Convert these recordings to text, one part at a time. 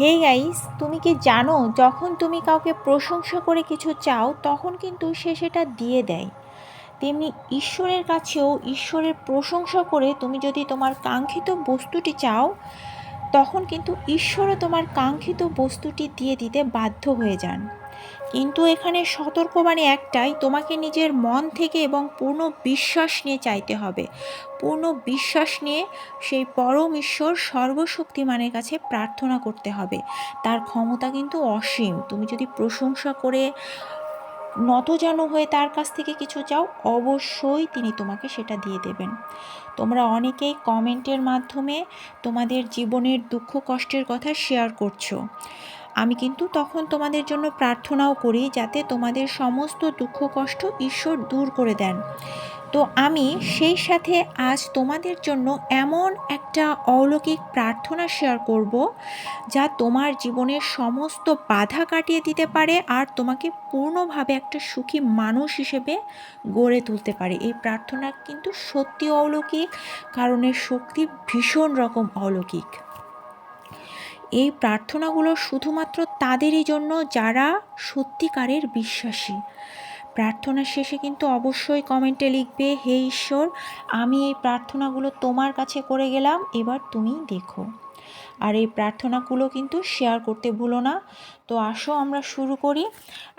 Hey guys, তুমি কি জানো, যখন তুমি কাউকে প্রশংসা করে কিছু চাও, তখন কিন্তু সে সেটা দিয়ে দেয়। তেমনি ঈশ্বরের কাছেও ঈশ্বরের প্রশংসা করে তুমি যদি তোমার কাঙ্ক্ষিত বস্তুটি চাও, তখন কিন্তু ঈশ্বরও তোমার কাঙ্ক্ষিত বস্তুটি দিয়ে দিতে বাধ্য হয়ে যান। কিন্তু এখানে সতর্কবাণী একটাই, তোমাকে নিজের মন থেকে এবং পূর্ণ বিশ্বাস নিয়ে চাইতে হবে। পূর্ণ বিশ্বাস নিয়ে সেই পরম ঈশ্বর সর্বশক্তিমানের কাছে প্রার্থনা করতে হবে। তার ক্ষমতা কিন্তু অসীম। তুমি যদি প্রশংসা করে নতজানু হয়ে তার কাছ থেকে কিছু চাও, অবশ্যই তিনি তোমাকে সেটা দিয়ে দেবেন। তোমরা অনেকেই কমেন্টের মাধ্যমে তোমাদের জীবনের দুঃখ, কষ্টের কথা শেয়ার করছ। আমি কিন্তু তখন তোমাদের জন্য প্রার্থনাও করি যাতে তোমাদের সমস্ত দুঃখ কষ্ট ঈশ্বর দূর করে দেন। তো আমি সেই সাথে আজ তোমাদের জন্য এমন একটা অলৌকিক প্রার্থনা শেয়ার করব যা তোমার জীবনের সমস্ত বাধা কাটিয়ে দিতে পারে আর তোমাকে পূর্ণভাবে একটা সুখী মানুষ হিসেবে গড়ে তুলতে পারে। এই প্রার্থনা কিন্তু সত্যি অলৌকিক, কারণ এর শক্তি ভীষণ রকম অলৌকিক। এই প্রার্থনাগুলো শুধুমাত্র তাদেরই জন্য যারা সত্যিকারের বিশ্বাসী। প্রার্থনা শেষে কিন্তু অবশ্যই কমেন্টে লিখবে, হে ঈশ্বর, আমি এই প্রার্থনাগুলো তোমার কাছে করে গেলাম, এবার তুমি দেখো। আর এই প্রার্থনাগুলো কিন্তু শেয়ার করতে ভুলো না। তো আসো আমরা শুরু করি।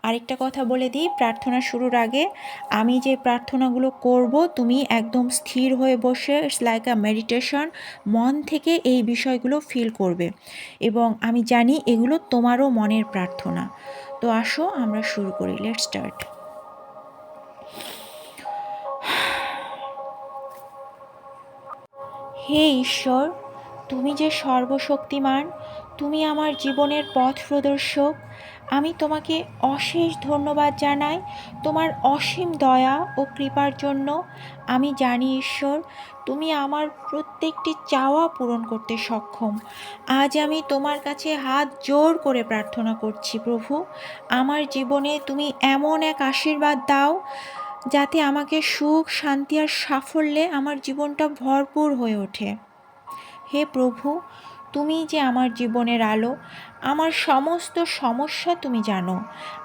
আরেকটা কথা বলে দিই, প্রার্থনা শুরুর আগে আমি যে প্রার্থনাগুলো করব, তুমি একদম স্থির হয়ে বসে ইটস লাইক আ মেডিটেশন মন থেকে এই বিষয়গুলো ফিল করবে। এবং আমি জানি এগুলো তোমারও মনের প্রার্থনা। তো আসো আমরা শুরু করি লেট স্টার্ট হে ঈশ্বর তুমি যে সর্বশক্তিমান, তুমি আমার জীবনের পথ প্রদর্শক, আমি তোমাকে অশেষ ধন্যবাদ জানাই, তোমার অসীম দয়া ও কৃপার জন্য। আমি জানি, ঈশ্বর, তুমি আমার প্রত্যেকটি চাওয়া পূরণ করতে সক্ষম। আজ আমি তোমার কাছে হাত জোর করে প্রার্থনা করছি, প্রভু। আমার জীবনে তুমি এমন এক আশীর্বাদ দাও, যাতে আমাকে সুখ, শান্তি আর সাফল্যে আমার জীবনটা ভরপুর হয়ে ওঠে। হে প্রভু, তুমি যে আমার জীবনের আলো, আমার সমস্ত সমস্যা তুমি জানো।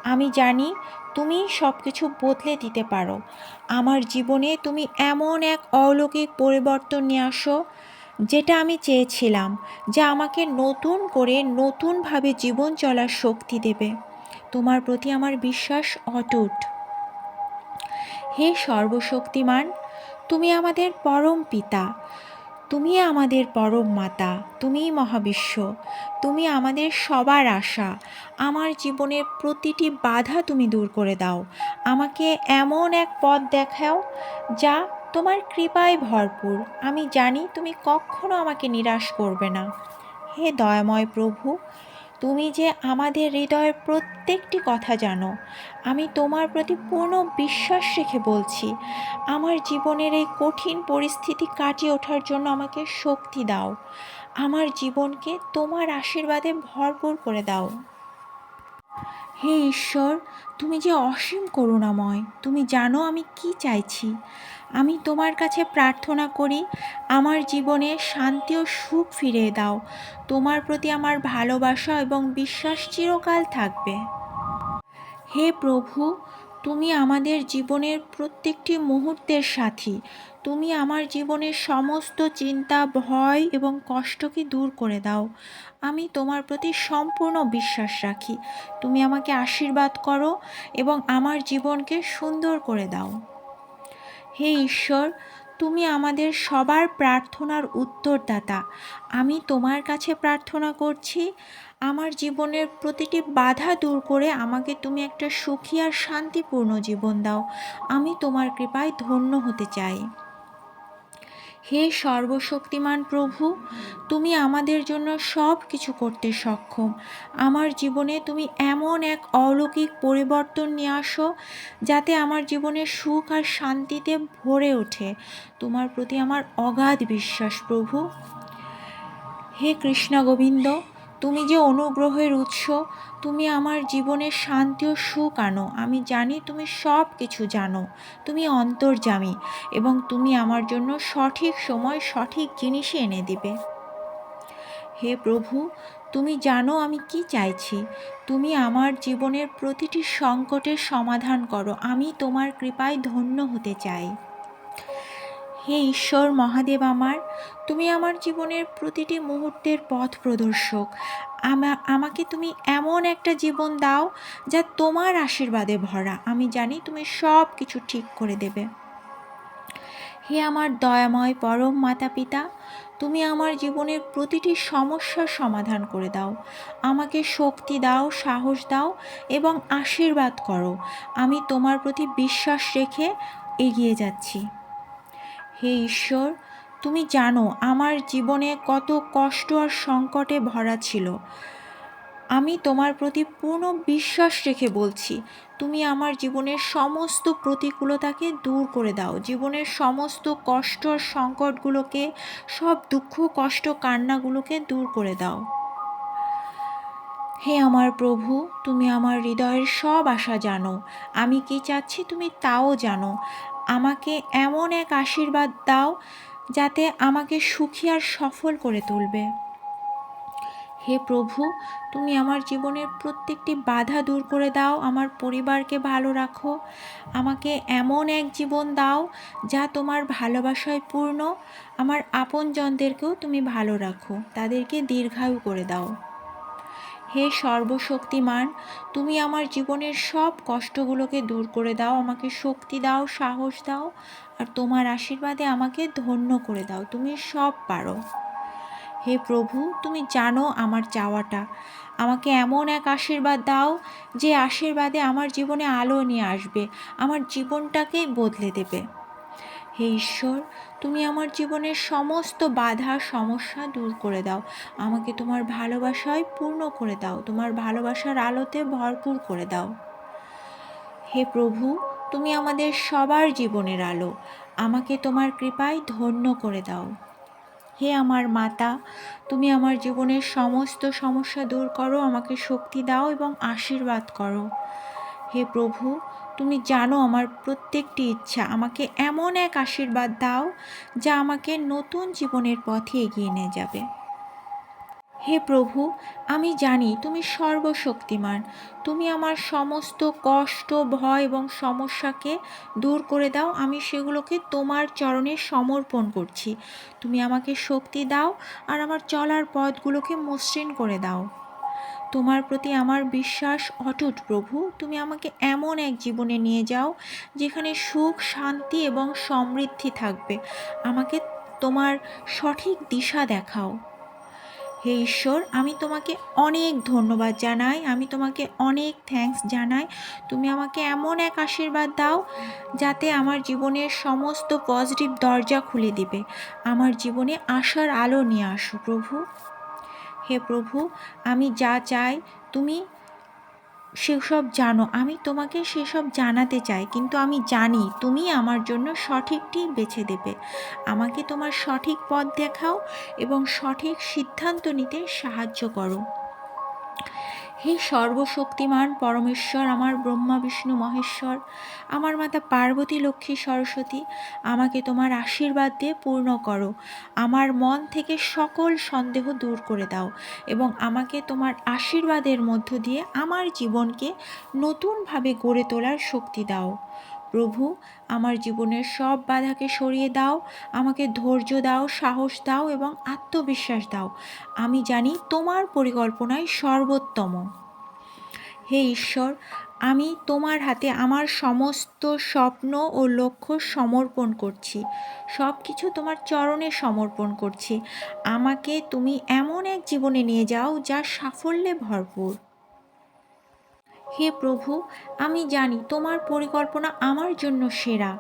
আমি জানি তুমি সব কিছু বদলে দিতে পারো। আমার জীবনে তুমি এমন এক অলৌকিক পরিবর্তন নিয়ে আসো, যেটা আমি চেয়েছিলাম, যা আমাকে নতুন করে নতুনভাবে জীবন চলার শক্তি দেবে। তোমার প্রতি আমার বিশ্বাস অটুট। হে সর্বশক্তিমান, তুমি আমাদের পরম পিতা তুমি আমাদের পরম মাতা, তুমিই মহাবিশ্ব, তুমি আমাদের সবার আশা। আমার জীবনের প্রতিটি বাধা তুমি দূর করে দাও। আমাকে এমন এক পথ দেখাও যা তোমার কৃপায় ভরপুর। আমি জানি তুমি কখনো আমাকে নিরাশ করবে না। হে দয়াময় প্রভু তুমি যে আমাদের হৃদয়ের প্রত্যেকটি কথা জানো, আমি তোমার প্রতি পূর্ণ বিশ্বাস রেখে বলছি। আমার জীবনের এই কঠিন পরিস্থিতি কাটিয়ে ওঠার জন্য আমাকে শক্তি দাও। আমার জীবনকে তোমার আশীর্বাদে ভরপুর করে দাও। হে ঈশ্বর, তুমি যে অসীম করুণাময়, তুমি জানো আমি কি চাইছি। আমি তোমার কাছে প্রার্থনা করি, আমার জীবনে শান্তি ও সুখ ফিরিয়ে দাও। তোমার প্রতি আমার ভালোবাসা এবং বিশ্বাস চিরকাল থাকবে। হে প্রভু, তুমি আমাদের জীবনের প্রত্যেকটি মুহূর্তের সাথী। তুমি আমার জীবনের সমস্ত চিন্তা, ভয় এবং কষ্টকে দূর করে দাও। আমি তোমার প্রতি সম্পূর্ণ বিশ্বাস রাখি। তুমি আমাকে আশীর্বাদ করো এবং আমার জীবনকে সুন্দর করে দাও। হে ঈশ্বর, তুমি আমাদের সবার প্রার্থনার উত্তরদাতা। আমি তোমার কাছে প্রার্থনা করছি, আমার জীবনের প্রতিটি বাধা দূর করে আমাকে তুমি একটা সুখী আর শান্তিপূর্ণ জীবন দাও। আমি তোমার কৃপায় ধন্য হতে চাই। হে সর্বশক্তিমান প্রভু, তুমি আমাদের জন্য সব কিছু করতে সক্ষম। আমার জীবনে তুমি এমন এক অলৌকিক পরিবর্তন নিয়ে আসো, যাতে আমার জীবনে সুখ আর শান্তিতে ভরে ওঠে। তোমার প্রতি আমার অগাধ বিশ্বাস প্রভু। হে কৃষ্ণ গোবিন্দ তুমি যে অনুগ্রহের উৎস, তুমি আমার জীবনে শান্তি ও সুখ আনো। আমি জানি তুমি সব কিছু জানো। তুমি অন্তর্জামী এবং তুমি আমার জন্য সঠিক সময় সঠিক জিনিসই এনে দিবে। হে প্রভু, তুমি জানো আমি কি চাইছি। তুমি আমার জীবনের প্রতিটি সংকটের সমাধান করো। আমি তোমার কৃপায় ধন্য হতে চাই। হে ঈশ্বর মহাদেব আমার, তুমি আমার জীবনের প্রতিটি মুহূর্তের পথ প্রদর্শক। আমা, আমাকে তুমি এমন একটা জীবন দাও যা তোমার আশীর্বাদে ভরা। আমি জানি তুমি সব কিছু ঠিক করে দেবে। হে আমার দয়াময় পরম মাতা পিতা তুমি আমার জীবনের প্রতিটি সমস্যার সমাধান করে দাও। আমাকে শক্তি দাও, সাহস দাও এবং আশীর্বাদ করো। আমি তোমার প্রতি বিশ্বাস রেখে এগিয়ে যাচ্ছি। হে ঈশ্বর, তুমি জানো আমার জীবনে কত কষ্ট আর সংকটে ভরা ছিল। আমি তোমার প্রতি পূর্ণ বিশ্বাস রেখে বলছি, তুমি আমার জীবনের সমস্ত প্রতিকূলতাকে দূর করে দাও। জীবনের সমস্ত কষ্ট আর সংকটগুলোকে, সব দুঃখ, কষ্ট, কান্নাগুলোকে দূর করে দাও। হে আমার প্রভু, তুমি আমার হৃদয়ের সব আশা জানো। আমি কি চাচ্ছি তুমি তাও জানো। আমাকে এমন এক আশীর্বাদ দাও যাতে আমাকে সুখী আর সফল করে তুলবে। হে প্রভু, তুমি আমার জীবনের প্রত্যেকটি বাধা দূর করে দাও, আমার পরিবারকে ভালো রাখো। আমাকে এমন এক জীবন দাও যা তোমার ভালোবাসায় পূর্ণ, আমার আপনজনদেরকেও তুমি ভালো রাখো, তাদেরকে দীর্ঘায়ু করে দাও। হে সর্বশক্তিমান, তুমি আমার জীবনের সব কষ্টগুলোকে দূর করে দাও, আমাকে শক্তি দাও, সাহস দাও, আর তোমার আশীর্বাদে আমাকে ধন্য করে দাও। তুমি সব পারো। হে প্রভু, তুমি জানো আমার চাওয়াটা। আমাকে এমন এক আশীর্বাদ দাও, যে আশীর্বাদে আমার জীবনে আলো নিয়ে আসবে, আমার জীবনটাকেই বদলে দেবে। হে ঈশ্বর তুমি আমার জীবনের সমস্ত বাধা, সমস্যা দূর করে দাও। আমাকে তোমার ভালোবাসায় পূর্ণ করে দাও। তোমার ভালোবাসার আলোতে ভরপুর করে দাও। হে প্রভু, তুমি আমাদের সবার জীবনের আলো। আমাকে তোমার কৃপায় ধন্য করে দাও। হে আমার মাতা, তুমি আমার জীবনের সমস্ত সমস্যা দূর করো, আমাকে শক্তি দাও এবং আশীর্বাদ করো। হে প্রভু তুমি জানো আমার প্রত্যেকটি ইচ্ছা। আমাকে এমন এক আশীর্বাদ দাও যা আমাকে নতুন জীবনের পথে এগিয়ে নিয়ে যাবে। হে প্রভু, আমি জানি তুমি সর্বশক্তিমান। তুমি আমার সমস্ত কষ্ট, ভয় এবং সমস্যাকে দূর করে দাও। আমি সেগুলোকে তোমার চরণে সমর্পণ করছি। তুমি আমাকে শক্তি দাও আর আমার চলার পথগুলোকে মসৃণ করে দাও। তোমার প্রতি আমার বিশ্বাস অটুট, প্রভু। তুমি আমাকে এমন এক জীবনে নিয়ে যাও যেখানে সুখ, শান্তি এবং সমৃদ্ধি থাকবে। আমাকে তোমার সঠিক দিশা দেখাও। হে ঈশ্বর, আমি তোমাকে অনেক ধন্যবাদ জানাই, আমি তোমাকে অনেক থ্যাঙ্কস জানাই। তুমি আমাকে এমন এক আশীর্বাদ দাও যাতে আমার জীবনের সমস্ত পজিটিভ দরজা খুলে দিবে। আমার জীবনে আশার আলো নিয়ে আসো, প্রভু। হে প্রভু, আমি যা চাই, তুমি সেসব জানো। আমি তোমাকে সেসব জানাতে চাই, কিন্তু আমি জানি তুমি আমার জন্য সঠিকটি বেছে দেবে। আমাকে তোমার সঠিক পথ দেখাও এবং সঠিক সিদ্ধান্ত নিতে সাহায্য করো। হে সর্বশক্তিমান পরমেশ্বর, আমার ব্রহ্মা, বিষ্ণু, মহেশ্বর, আমার মাতা পার্বতী, লক্ষ্মী, সরস্বতী, আমাকে তোমার আশীর্বাদ দিয়ে পূর্ণ করো। আমার মন থেকে সকল সন্দেহ দূর করে দাও এবং আমাকে তোমার আশীর্বাদের মধ্য দিয়ে আমার জীবনকে নতুনভাবে গড়ে তোলার শক্তি দাও। প্রভু, আমার জীবনের সব বাধাকে সরিয়ে দাও, আমাকে ধৈর্য দাও, সাহস দাও এবং আত্মবিশ্বাস দাও। আমি জানি তোমার পরিকল্পনায় সর্বোত্তম। হে ঈশ্বর, আমি তোমার হাতে আমার সমস্ত স্বপ্ন ও লক্ষ্য সমর্পণ করছি। সব কিছু তোমার চরণে সমর্পণ করছি। আমাকে তুমি এমন এক জীবনে নিয়ে যাও যা সাফল্যে ভরপুর। হে প্রভু, আমি জানি তোমার পরিকল্পনা আমার জন্য সেরা।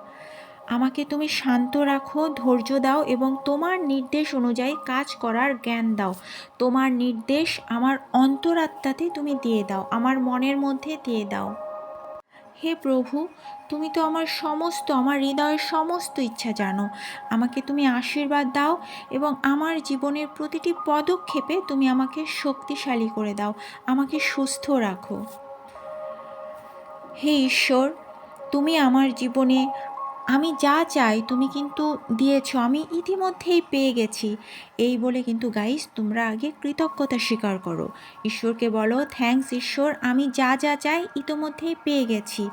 আমাকে তুমি শান্ত রাখো, ধৈর্য দাও এবং তোমার নির্দেশ অনুযায়ী কাজ করার জ্ঞান দাও। তোমার নির্দেশ আমার অন্তরাত্মাতে তুমি দিয়ে দাও, আমার মনের মধ্যে দিয়ে দাও। হে প্রভু, তুমি তো আমার সমস্ত, আমার হৃদয়ের সমস্ত ইচ্ছা জানো। আমাকে তুমি আশীর্বাদ দাও এবং আমার জীবনের প্রতিটি পদক্ষেপে তুমি আমাকে শক্তিশালী করে দাও, আমাকে সুস্থ রাখো। হে ঈশ্বর, তুমি আমার জীবনে, আমি যা চাই তুমি কিন্তু দিয়েছ, আমি ইতিমধ্যেই পেয়ে গেছি। এই বলে কিন্তু গাইস তোমরা আগে কৃতজ্ঞতা স্বীকার করো। ঈশ্বরকে বলো থ্যাঙ্কস ঈশ্বর, আমি যা যা চাই ইতিমধ্যেই পেয়ে গেছি।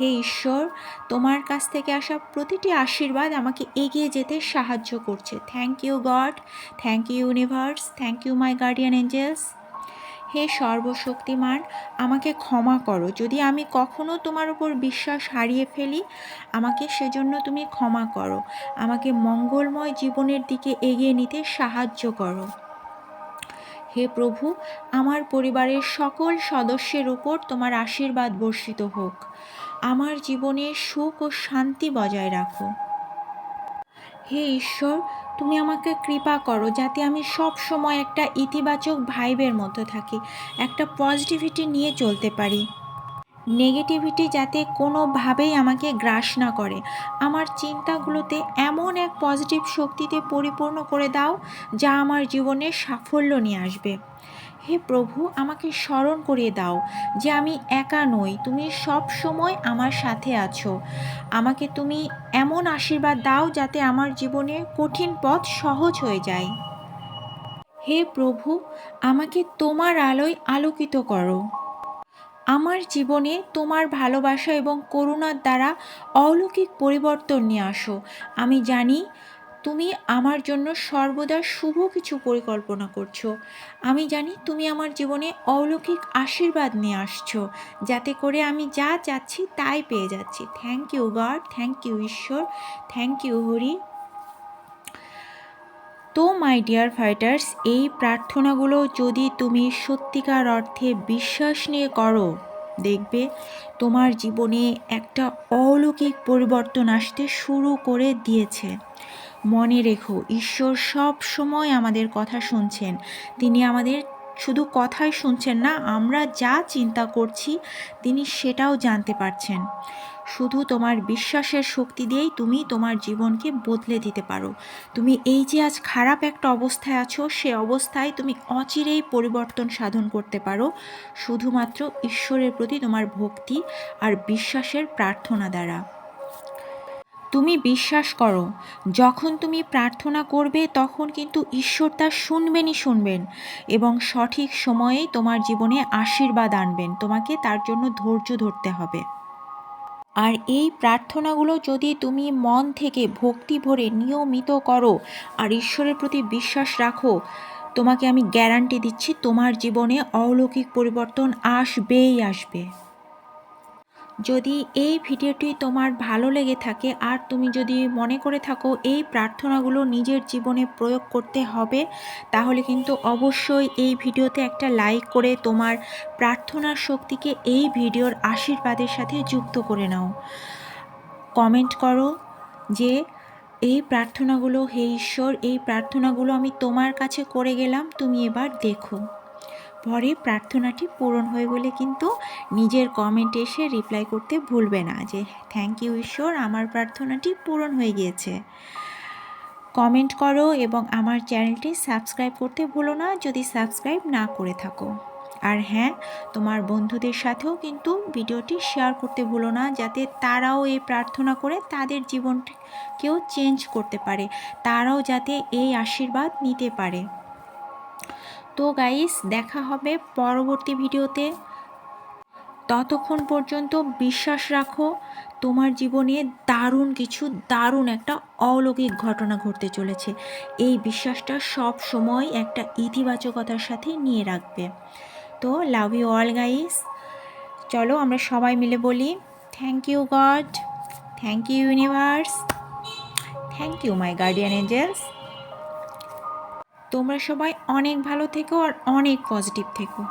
হে ঈশ্বর, তোমার কাছ থেকে আসা প্রতিটি আশীর্বাদ আমাকে এগিয়ে যেতে সাহায্য করছে। Thank you God thank you universe thank you my guardian angels হে সর্বশক্তিমান, আমাকে ক্ষমা করো। যদি আমি কখনো তোমার উপর বিশ্বাস হারিয়ে ফেলি, আমাকে সেজন্য তুমি ক্ষমা করো। আমাকে মঙ্গলময় জীবনের দিকে এগিয়ে নিতে সাহায্য করো। হে প্রভু, আমার পরিবারের সকল সদস্যের উপর তোমার আশীর্বাদ বর্ষিত হোক। আমার জীবনে সুখ ও শান্তি বজায় রাখো। হে ঈশ্বর, তুমি আমাকে কৃপা করো যাতে আমি সব সময় একটা ইতিবাচক ভাইবের মধ্যে থাকি, একটা পজিটিভিটি নিয়ে চলতে পারি। নেগেটিভিটি যাতে কোনোভাবেই আমাকে গ্রাস না করে। আমার চিন্তাগুলোতে এমন এক পজিটিভ শক্তিতে পরিপূর্ণ করে দাও যা আমার জীবনে সাফল্য নিয়ে আসবে। হে প্রভু, আমাকে স্মরণ করিয়ে দাও যে আমি একা নই, তুমি সব সময় আমার সাথে আছো। আমাকে তুমি এমন আশীর্বাদ দাও যাতে আমার জীবনে কঠিন পথ সহজ হয়ে যায়। হে প্রভু, আমাকে তোমার আলোয় আলোকিত করো। আমার জীবনে তোমার ভালোবাসা এবং করুণার দ্বারা অলৌকিক পরিবর্তন নিয়ে আসো। আমি জানি তুমি আমার জন্য সর্বদা শুভ কিছু পরিকল্পনা করছ। আমি জানি তুমি আমার জীবনে অলৌকিক আশীর্বাদ নিয়ে আসছো, যাতে করে আমি যা চাচ্ছি তাই পেয়ে যাচ্ছি। Thank you God thank you ঈশ্বর। Thank you Hari. তো মাই ডিয়ার ফাইটার্স এই প্রার্থনাগুলো যদি তুমি সত্যিকার অর্থে বিশ্বাস নিয়ে করো, দেখবে তোমার জীবনে একটা অলৌকিক পরিবর্তন আসতে শুরু করে দিয়েছে। মনে রেখো, ঈশ্বর সব সময় আমাদের কথা শুনছেন। তিনি আমাদের শুধু কথাই শুনছেন না, আমরা যা চিন্তা করছি, তিনি সেটাও জানতে পারছেন। শুধু তোমার বিশ্বাসের শক্তি দিয়েই তুমি তোমার জীবনকে বদলে দিতে পারো। তুমি এই যে আজ খারাপ একটা অবস্থায় আছো, সে অবস্থায় তুমি অচিরেই পরিবর্তন সাধন করতে পারো। শুধুমাত্র ঈশ্বরের প্রতি তোমার ভক্তি আর বিশ্বাসের প্রার্থনা দ্বারা। তুমি বিশ্বাস করো, যখন তুমি প্রার্থনা করবে তখন কিন্তু ঈশ্বর তা শুনবেনই শুনবেন এবং সঠিক সময়েই তোমার জীবনে আশীর্বাদ আনবেন, তোমাকে তার জন্য ধৈর্য ধরতে হবে। আর এই প্রার্থনাগুলো যদি তুমি মন থেকে ভক্তি ভরে নিয়মিত করো আর ঈশ্বরের প্রতি বিশ্বাস রাখো, তোমাকে আমি গ্যারান্টি দিচ্ছি তোমার জীবনে অলৌকিক পরিবর্তন আসবেই আসবে। যদি এই ভিডিওটি তোমার ভালো লেগে থাকে আর তুমি যদি মনে করে থাকো এই প্রার্থনাগুলো নিজের জীবনে প্রয়োগ করতে হবে, তাহলে কিন্তু অবশ্যই এই ভিডিওতে একটা লাইক করে তোমার প্রার্থনার শক্তিকে এই ভিডিওর আশীর্বাদের সাথে যুক্ত করে নাও। কমেন্ট করো যে এই প্রার্থনাগুলো, হে ঈশ্বর, এই প্রার্থনাগুলো আমি তোমার কাছে করে গেলাম, তুমি এবার দেখো। পরে প্রার্থনাটি পূরণ হয়ে গেলে কিন্তু নিজের কমেন্টে এসে রিপ্লাই করতে ভুলবে না যে থ্যাংক ইউ ঈশ্বর, আমার প্রার্থনাটি পূরণ হয়ে গিয়েছে। কমেন্ট করো এবং আমার চ্যানেলটি সাবস্ক্রাইব করতে ভুলো না যদি সাবস্ক্রাইব না করে থাকো। আর হ্যাঁ তোমার বন্ধুদের সাথেও কিন্তু ভিডিওটি শেয়ার করতে ভুলো না যাতে তারাও এই প্রার্থনা করে তাদের জীবনকেও চেঞ্জ করতে পারে, তারাও যাতে এই আশীর্বাদ নিতে পারে। তো গাইস দেখা হবে পরবর্তী ভিডিওতে। ততক্ষণ পর্যন্ত বিশ্বাস রাখো, তোমার জীবনে দারুণ কিছু, দারুণ একটা অলৌকিক ঘটনা ঘটতে চলেছে। এই বিশ্বাসটা সব সময় একটা ইতিবাচকতার সাথে নিয়ে রাখবে। তো লাভ ইউ অল গাইস চলো আমরা সবাই মিলে বলি thank you God thank you universe thank you my guardian angels তোমরা সবাই অনেক ভালো থেকো আর অনেক পজিটিভ থেকো।